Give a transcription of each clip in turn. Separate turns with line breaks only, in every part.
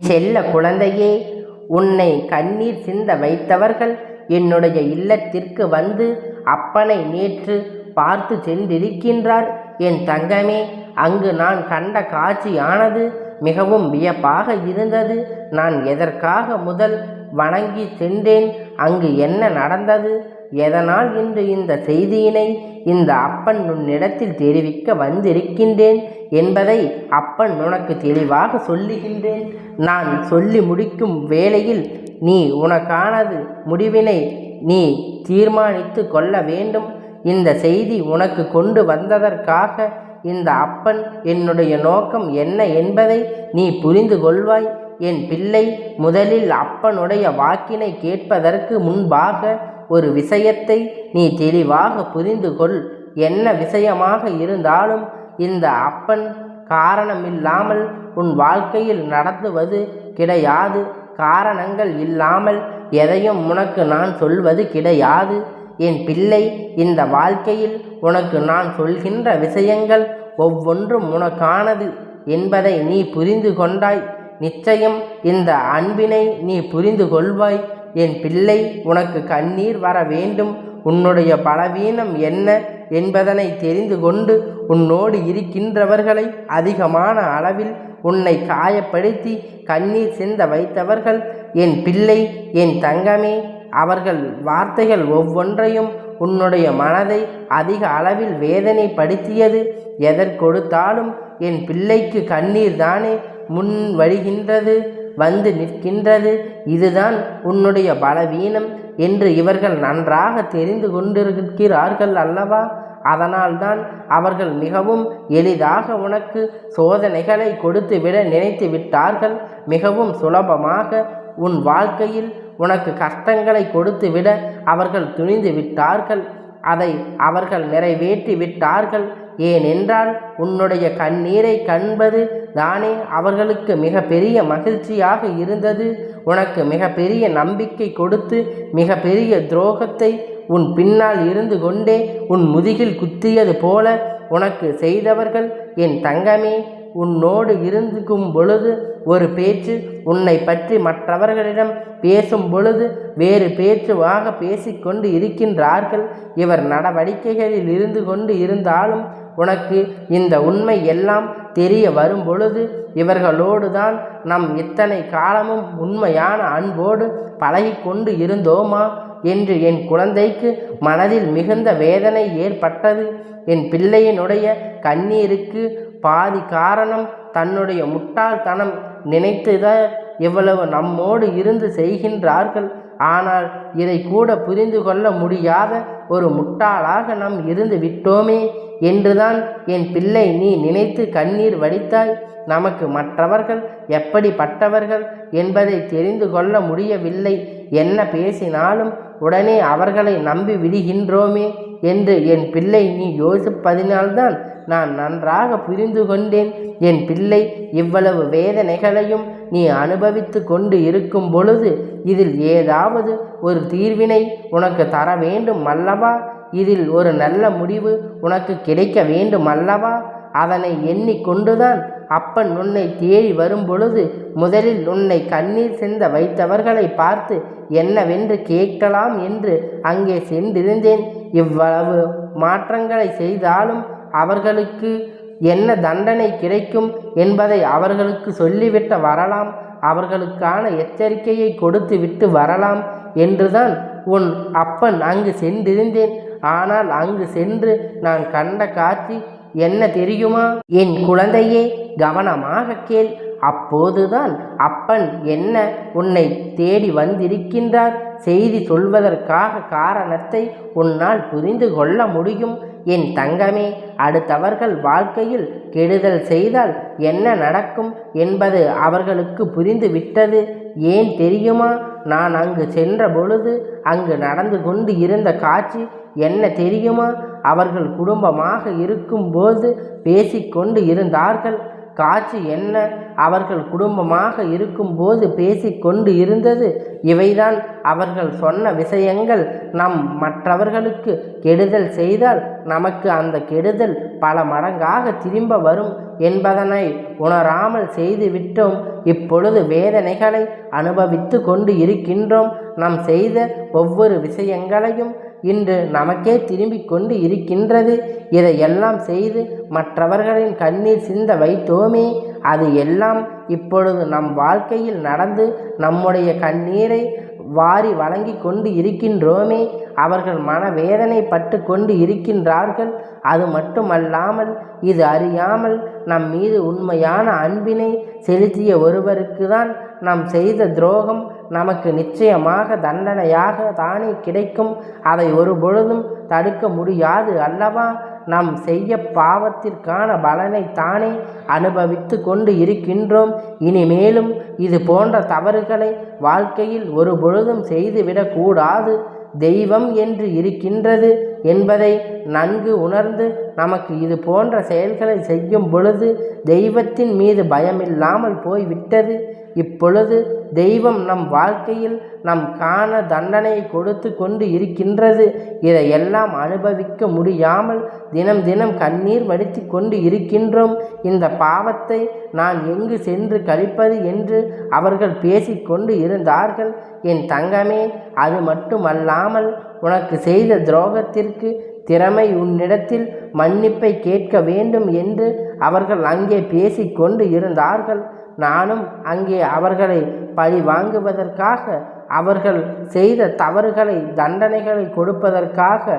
செல்ல குழந்தையே உன்னை கண்ணீர் சிந்த வைத்தவர்கள் என்னுடைய இல்லத்திற்கு வந்து அப்பனை நேற்று பார்த்து சென்றிருக்கின்றார். என் தங்கமே அங்கு நான் கண்ட காட்சியானது மிகவும் வியப்பாக இருந்தது. நான் எதற்காக முதல் வணங்கி சென்றேன்? அங்கு என்ன நடந்தது? எதனால் இன்று இந்த செய்தியினை இந்த அப்பன் உன்னிடத்தில் தெரிவிக்க வந்திருக்கின்றேன் என்பதை அப்பன் உனக்கு தெளிவாக சொல்லுகின்றேன். நான் சொல்லி முடிக்கும் வேளையில் நீ உனக்கானது முடிவினை நீ தீர்மானித்து கொள்ள வேண்டும். இந்த செய்தி உனக்கு கொண்டு வந்ததற்காக இந்த அப்பன் என்னுடைய நோக்கம் என்ன என்பதை நீ புரிந்து கொள்வாய். என் பிள்ளை முதலில் அப்பனுடைய வாக்கினை கேட்பதற்கு முன்பாக ஒரு விஷயத்தை நீ தெளிவாக புரிந்து கொள். என்ன விஷயமாக இருந்தாலும் இந்த அப்பன் காரணமில்லாமல் உன் வாழ்க்கையில் நடத்துவது கிடையாது. காரணங்கள் இல்லாமல் எதையும் உனக்கு நான் சொல்வது கிடையாது. என் பிள்ளை இந்த வாழ்க்கையில் உனக்கு நான் சொல்கின்ற விஷயங்கள் ஒவ்வொன்றும் உனக்கானது என்பதை நீ புரிந்து கொண்டாய். நிச்சயம் இந்த அன்பினை நீ புரிந்து கொள்வாய். என் பிள்ளை உனக்கு கண்ணீர் வர வேண்டும். உன்னுடைய பலவீனம் என்ன என்பதனை தெரிந்து கொண்டு உன்னோடு இருக்கின்றவர்களை அதிகமான அளவில் உன்னை காயப்படுத்தி கண்ணீர் சிந்த வைத்தவர்கள் என் பிள்ளை என் தங்கமே. அவர்கள் வார்த்தைகள் ஒவ்வொன்றையும் உன்னுடைய மனதை அதிக அளவில் வேதனைப்படுத்தியது. எதற்கொடுத்தாலும் என் பிள்ளைக்கு கண்ணீர் தானே முன் வழிகின்றது வந்து நிற்கின்றது. இதுதான் உன்னுடைய பலவீனம் என்று இவர்கள் நன்றாக தெரிந்து கொண்டிருக்கிறார்கள் அல்லவா? அதனால்தான் அவர்கள் மிகவும் எளிதாக உனக்கு சோதனைகளை கொடுத்துவிட நினைத்து விட்டார்கள். மிகவும் சுலபமாக உன் வாழ்க்கையில் உனக்கு கஷ்டங்களை கொடுத்துவிட அவர்கள் துணிந்து விட்டார்கள். அதை அவர்கள் நிறைவேற்றி விட்டார்கள். ஏனென்றால் உன்னுடைய கண்ணீரை கண்பது தானே அவர்களுக்கு மிக பெரிய மகிழ்ச்சியாக இருந்தது. உனக்கு மிக பெரிய நம்பிக்கை கொடுத்து மிக பெரிய துரோகத்தை உன் பின்னால் இருந்து கொண்டே உன் முதுகில் குத்தியது போல உனக்கு செய்தவர்கள் என் தங்கமே உன்னோடு இருந்துக்கும் பொழுது ஒரு பேச்சு உன்னை பற்றி மற்றவர்களிடம் பேசும் பொழுது வேறு பேச்சுவாக பேசிக்கொண்டு இருக்கின்றார்கள். இவர் நடவடிக்கைகளில் இருந்து கொண்டு இருந்தாலும் உனக்கு இந்த உண்மை எல்லாம் தெரிய வரும் பொழுது இவர்களோடு தான் நம் இத்தனை காலமும் உண்மையான அன்போடு பழகி கொண்டு இருந்தோமா? என்று என் குழந்தைக்கு மனதில் மிகுந்த வேதனை ஏற்பட்டது. என் பிள்ளையினுடைய கண்ணீருக்கு பாதி காரணம் தன்னுடைய முட்டாள்தனம். நினைத்துதான் இவ்வளவு நம்மோடு இருந்து செய்கின்றார்கள். ஆனால் இதை கூட புரிந்து கொள்ள முடியாத ஒரு முட்டாளாக நாம் இருந்து விட்டோமே. என்றுதான் என் பிள்ளை நீ நினைத்து கண்ணீர் வடித்தாய். நமக்கு மற்றவர்கள் எப்படிப்பட்டவர்கள் என்பதை தெரிந்து கொள்ள முடியவில்லை. என்ன பேசினாலும் உடனே அவர்களை நம்பி விடுகின்றோமே என்று என் பிள்ளை நீ யோசிப்பதினால்தான் நான் நன்றாக புரிந்து கொண்டேன். என் பிள்ளை இவ்வளவு வேதனைகளையும் நீ அனுபவித்து கொண்டு இருக்கும் பொழுது இதில் ஏதாவது ஒரு தீர்வினை உனக்கு தர வேண்டும் அல்லவா? இதில் ஒரு நல்ல முடிவு உனக்கு கிடைக்க வேண்டும் அல்லவா? அதனை எண்ணிக்கொண்டுதான் அப்பன் உன்னை தேடி வரும் பொழுது முதலில் உன்னை கண்ணீர் சிந்த வைத்தவர்களை பார்த்து என்னவென்று கேட்கலாம் என்று அங்கே சென்றிருந்தேன். இவ்வளவு மாற்றங்களை செய்தாலும் அவர்களுக்கு என்ன தண்டனை கிடைக்கும் என்பதை அவர்களுக்கு சொல்லிவிட்டு வரலாம். அவர்களுக்கான எச்சரிக்கையை கொடுத்து விட்டு வரலாம் என்றுதான் உன் அப்பன் அங்கு சென்றிருந்தேன். ஆனால் அங்கு சென்று நான் கண்ட காட்சி என்ன தெரியுமா? என் குழந்தையே கவனமாக கேள். அப்போதுதான் அப்பன் என்ன உன்னை தேடி வந்திருக்கின்றார். செய்தி சொல்வதற்காக காரணத்தை உன்னால் புரிந்து கொள்ள முடியும். என் தங்கமே அடுத்தவர்கள் வாழ்க்கையில் கெடுதல் செய்தால் என்ன நடக்கும் என்பது அவர்களுக்கு புரிந்து விட்டது. ஏன் தெரியுமா? நான் அங்கு சென்ற பொழுது அங்கு நடந்து கொண்டு இருந்த காட்சி என்ன தெரியுமா? அவர்கள் குடும்பமாக இருக்கும்போது பேசிக்கொண்டு இருந்தார்கள். காட்சி என்ன? அவர்கள் குடும்பமாக இருக்கும்போது பேசிக்கொண்டு இருந்தது. இவைதான் அவர்கள் சொன்ன விஷயங்கள். நம் மற்றவர்களுக்கு கெடுதல் செய்தால் நமக்கு அந்த கெடுதல் பல மடங்காக திரும்ப வரும் என்பதனை உணராமல் செய்துவிட்டோம். இப்பொழுது வேதனைகளை அனுபவித்து கொண்டு இருக்கின்றோம். நாம் செய்த ஒவ்வொரு விஷயங்களையும் இன்று நமக்கே திரும்பிக் கொண்டு இருக்கின்றது. இதையெல்லாம் செய்து மற்றவர்களின் கண்ணீர் சிந்த வைத்தோமே. அது எல்லாம் இப்பொழுது நம் வாழ்க்கையில் நடந்து நம்முடைய கண்ணீரை வாரி வழங்கி கொண்டு இருக்கின்றோமே. அவர்கள் மனவேதனை பட்டு கொண்டு இருக்கின்றார்கள். அது மட்டுமல்லாமல் இது அறியாமல் நம் மீது உண்மையான அன்பினை செலுத்திய ஒருவருக்கு தான் நாம் செய்த துரோகம். நமக்கு நிச்சயமாக தண்டனையாக தானே கிடைக்கும். அதை ஒரு பொழுதும் தடுக்க முடியாது அல்லவா? நாம் செய்ய பாவத்திற்கான பலனை தானே அனுபவித்து கொண்டு இருக்கின்றோம். இனிமேலும் இது போன்ற தவறுகளை வாழ்க்கையில் ஒரு பொழுதும் செய்துவிடக்கூடாது தெய்வம் என்று இருக்கின்றது. என்பதை நன்கு உணர்ந்து நமக்கு இது போன்ற செயல்களை செய்யும் பொழுது தெய்வத்தின் மீது பயமில்லாமல் போய்விட்டது. இப்பொழுது தெய்வம் நம் வாழ்க்கையில் நம் காண தண்டனையை கொடுத்து கொண்டு இருக்கின்றது. இதையெல்லாம் அனுபவிக்க முடியாமல் தினம் தினம் கண்ணீர் வடித்து கொண்டு இருக்கின்றோம். இந்த பாவத்தை நான் எங்கு சென்று கழிப்பது என்று அவர்கள் பேசிக்கொண்டு இருந்தார்கள். என் தங்கமே அது மட்டுமல்லாமல் உனக்கு செய்த துரோகத்திற்கு திறமை உன்னிடத்தில் மன்னிப்பை கேட்க வேண்டும் என்று அவர்கள் அங்கே பேசிக்கொண்டு இருந்தார்கள். நானும் அங்கே அவர்களை பழி வாங்குவதற்காக அவர்கள் செய்த தவறுகளை தண்டனைகளை கொடுப்பதற்காக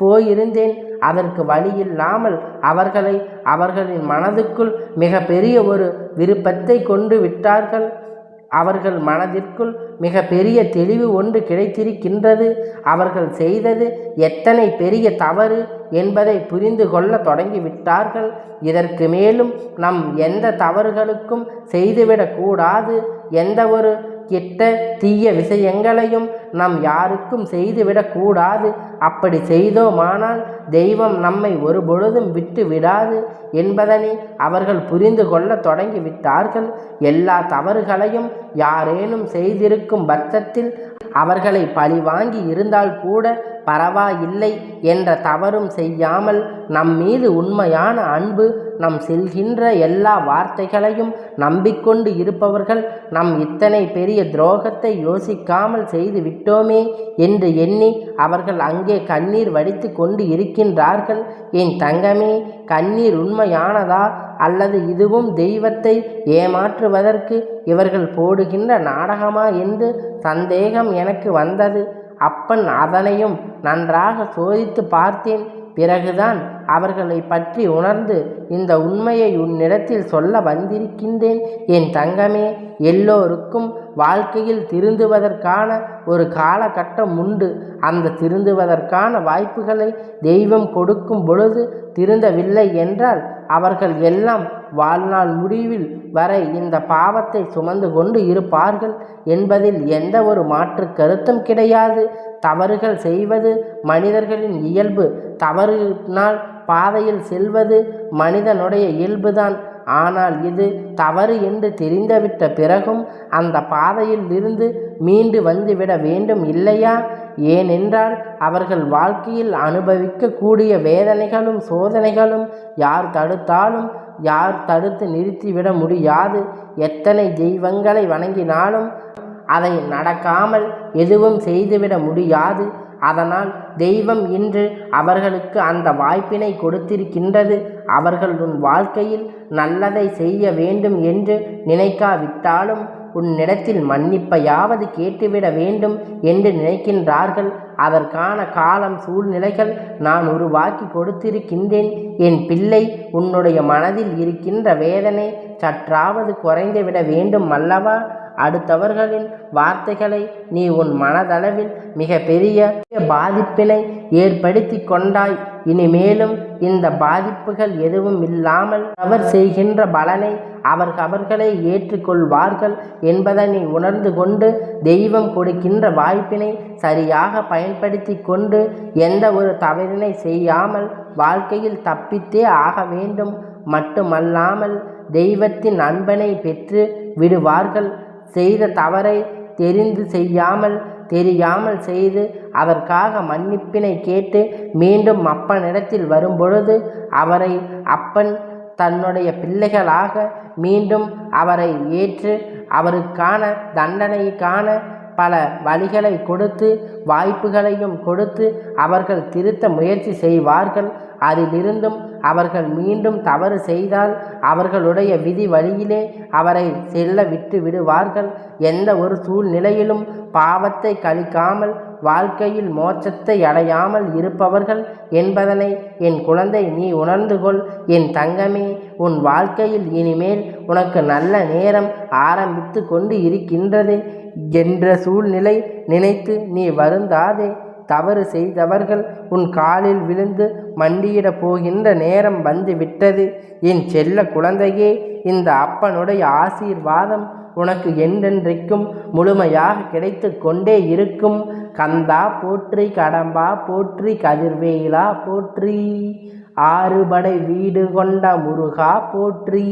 போயிருந்தேன். அதற்கு வழியில்லாமல் அவர்களை அவர்களின் மனதுக்குள் மிக பெரிய ஒரு விருப்பத்தை கொண்டு விட்டார்கள். அவர்கள் மனதிற்குள் மிக பெரிய தெளிவு ஒன்று கிடைத்திருக்கின்றது. அவர்கள் செய்தது எத்தனை பெரிய தவறு என்பதை புரிந்து கொள்ள தொடங்கிவிட்டார்கள். இதற்கு மேலும் நம் எந்த தவறுகளுக்கும் செய்துவிடக்கூடாது. எந்த ஒரு கெட்ட தீய விஷயங்களையும் நாம் யாருக்கும் செய்துவிடக்கூடாது அப்படி செய்தோமானால் தெய்வம் நம்மை ஒரு பொழுதும் விட்டு விடாது என்பதனை அவர்கள் புரிந்து கொள்ள தொடங்கிவிட்டார்கள் எல்லா தவறுகளையும் யாரேனும் செய்திருக்கும் பட்சத்தில் அவர்களை பழிவாங்கி இருந்தால் கூட பரவாயில்லை என்ற தவறும் செய்யாமல் நம் மீது உண்மையான அன்பு நம் செல்கின்ற எல்லா வார்த்தைகளையும் நம்பிக்கொண்டு இருப்பவர்கள் நம் இத்தனை பெரிய துரோகத்தை யோசிக்காமல் செய்து விட்டோமே என்று எண்ணி அவர்கள் அங்கே கண்ணீர் வடித்து கொண்டு இருக்கின்றார்கள். என் தங்கமே கண்ணீர் உண்மையானதா அல்லது இதுவும் தெய்வத்தை ஏமாற்றுவதற்கு இவர்கள் போடுகின்ற நாடகமா என்று சந்தேகம் எனக்கு வந்தது. அப்பன் அதனையும் நன்றாக சோதித்து பார்த்தேன். பிறகுதான் அவர்களை பற்றி உணர்ந்து இந்த உண்மையை உன்னிடத்தில் சொல்ல வந்திருக்கின்றேன். என் தங்கமே எல்லோருக்கும் வாழ்க்கையில் திருந்துவதற்கான ஒரு காலகட்டம் உண்டு. அந்த திருந்துவதற்கான வாய்ப்புகளை தெய்வம் கொடுக்கும் பொழுது திருந்தவில்லை என்றால் அவர்கள் எல்லாம் வாழ்நாள் முடிவில் வரை இந்த பாவத்தை சுமந்து கொண்டு இருப்பார்கள் என்பதில் எந்த ஒரு மாற்று கருத்தும் கிடையாது. தவறுகள் செய்வது மனிதர்களின் இயல்பு. தவறினால் பாதையில் செல்வது மனிதனுடைய இயல்புதான். ஆனால் இது தவறு என்று தெரிந்துவிட்ட பிறகும் அந்த பாதையில் இருந்து மீண்டு வந்துவிட வேண்டும் இல்லையா? ஏனென்றால் அவர்கள் வாழ்க்கையில் அனுபவிக்கக்கூடிய வேதனைகளும் சோதனைகளும் யார் தடுத்தாலும் யார் தடுத்து நிறுத்திவிட முடியாது? எத்தனை தெய்வங்களை வணங்கினாலும் அதை நடக்காமல் எதுவும் செய்துவிட முடியாது. அதனால் தெய்வம் இன்று அவர்களுக்கு அந்த வாய்ப்பினை கொடுத்திருக்கின்றது. அவர்கள் உன் வாழ்க்கையில் நல்லதை செய்ய வேண்டும் என்று நினைக்காவிட்டாலும் உன்னிடத்தில் மன்னிப்பையாவது கேட்டுவிட வேண்டும் என்று நினைக்கின்றார்கள். அதற்கான காலம் சூழ்நிலைகள் நான் உருவாக்கி கொடுத்திருக்கின்றேன். என் பிள்ளை உன்னுடைய மனதில் இருக்கின்ற வேதனை சற்றாவது குறைந்துவிட வேண்டும் அல்லவா? அடுத்தவர்களின் வார்த்தைகளை நீ உன் மனதளவில் மிக பெரிய பாதிப்பினை ஏற்படுத்தி கொண்டாய். இனிமேலும் இந்த பாதிப்புகள் எதுவும் இல்லாமல் அவர் செய்கின்ற பலனை அவர் அவர்களை ஏற்றுக்கொள்வார்கள் என்பதை நீ உணர்ந்து கொண்டு தெய்வம் கொடுக்கின்ற வாய்ப்பினை சரியாக பயன்படுத்தி கொண்டு எந்த ஒரு தவறினை செய்யாமல் வாழ்க்கையில் தப்பித்தே ஆக வேண்டும். மட்டுமல்லாமல் தெய்வத்தின் அன்பனை பெற்று விடுவார்கள். செய்த தவறை தெரிந்து செய்யாமல் தெரியாமல் செய்து அதற்காக மன்னிப்பினை கேட்டு மீண்டும் அப்பனிடத்தில் வரும்பொழுது அவரை அப்பன் தன்னுடைய பிள்ளைகளாக மீண்டும் அவரை ஏற்று அவருக்கான தண்டனைக்கான பல வழிகளை கொடுத்து வாய்ப்புகளையும் கொடுத்து அவர்கள் திருத்த முயற்சி செய்வார்கள். அதிலிருந்தும் அவர்கள் மீண்டும் தவறு செய்தால் அவர்களுடைய விதி வழியிலே அவரை செல்ல விட்டு விடுவார்கள். எந்த ஒரு சூழ்நிலையிலும் பாவத்தை கழிக்காமல் வாழ்க்கையில் மோட்சத்தை அடையாமல் இருப்பவர்கள் என்பதனை என் குழந்தை நீ உணர்ந்து கொள். என் தங்கமே உன் வாழ்க்கையில் இனிமேல் உனக்கு நல்ல நேரம் ஆரம்பித்து கொண்டு இருக்கின்றது என்ற சூழ்நிலை நினைத்து நீ வருந்தாதே. தவறு செய்தவர்கள் உன் காலில் விழுந்து மண்டியிடப் போகின்ற நேரம் வந்து விட்டது என் செல்ல குழந்தையே இந்த அப்பனுடைய ஆசீர்வாதம் உனக்கு என்றென்றைக்கும் முழுமையாக கிடைத்து கொண்டே இருக்கும். கந்தா போற்றி கடம்பா போற்றி கதிர்வேலா போற்றி. ஆறுபடை வீடு கொண்ட முருகா போற்றி.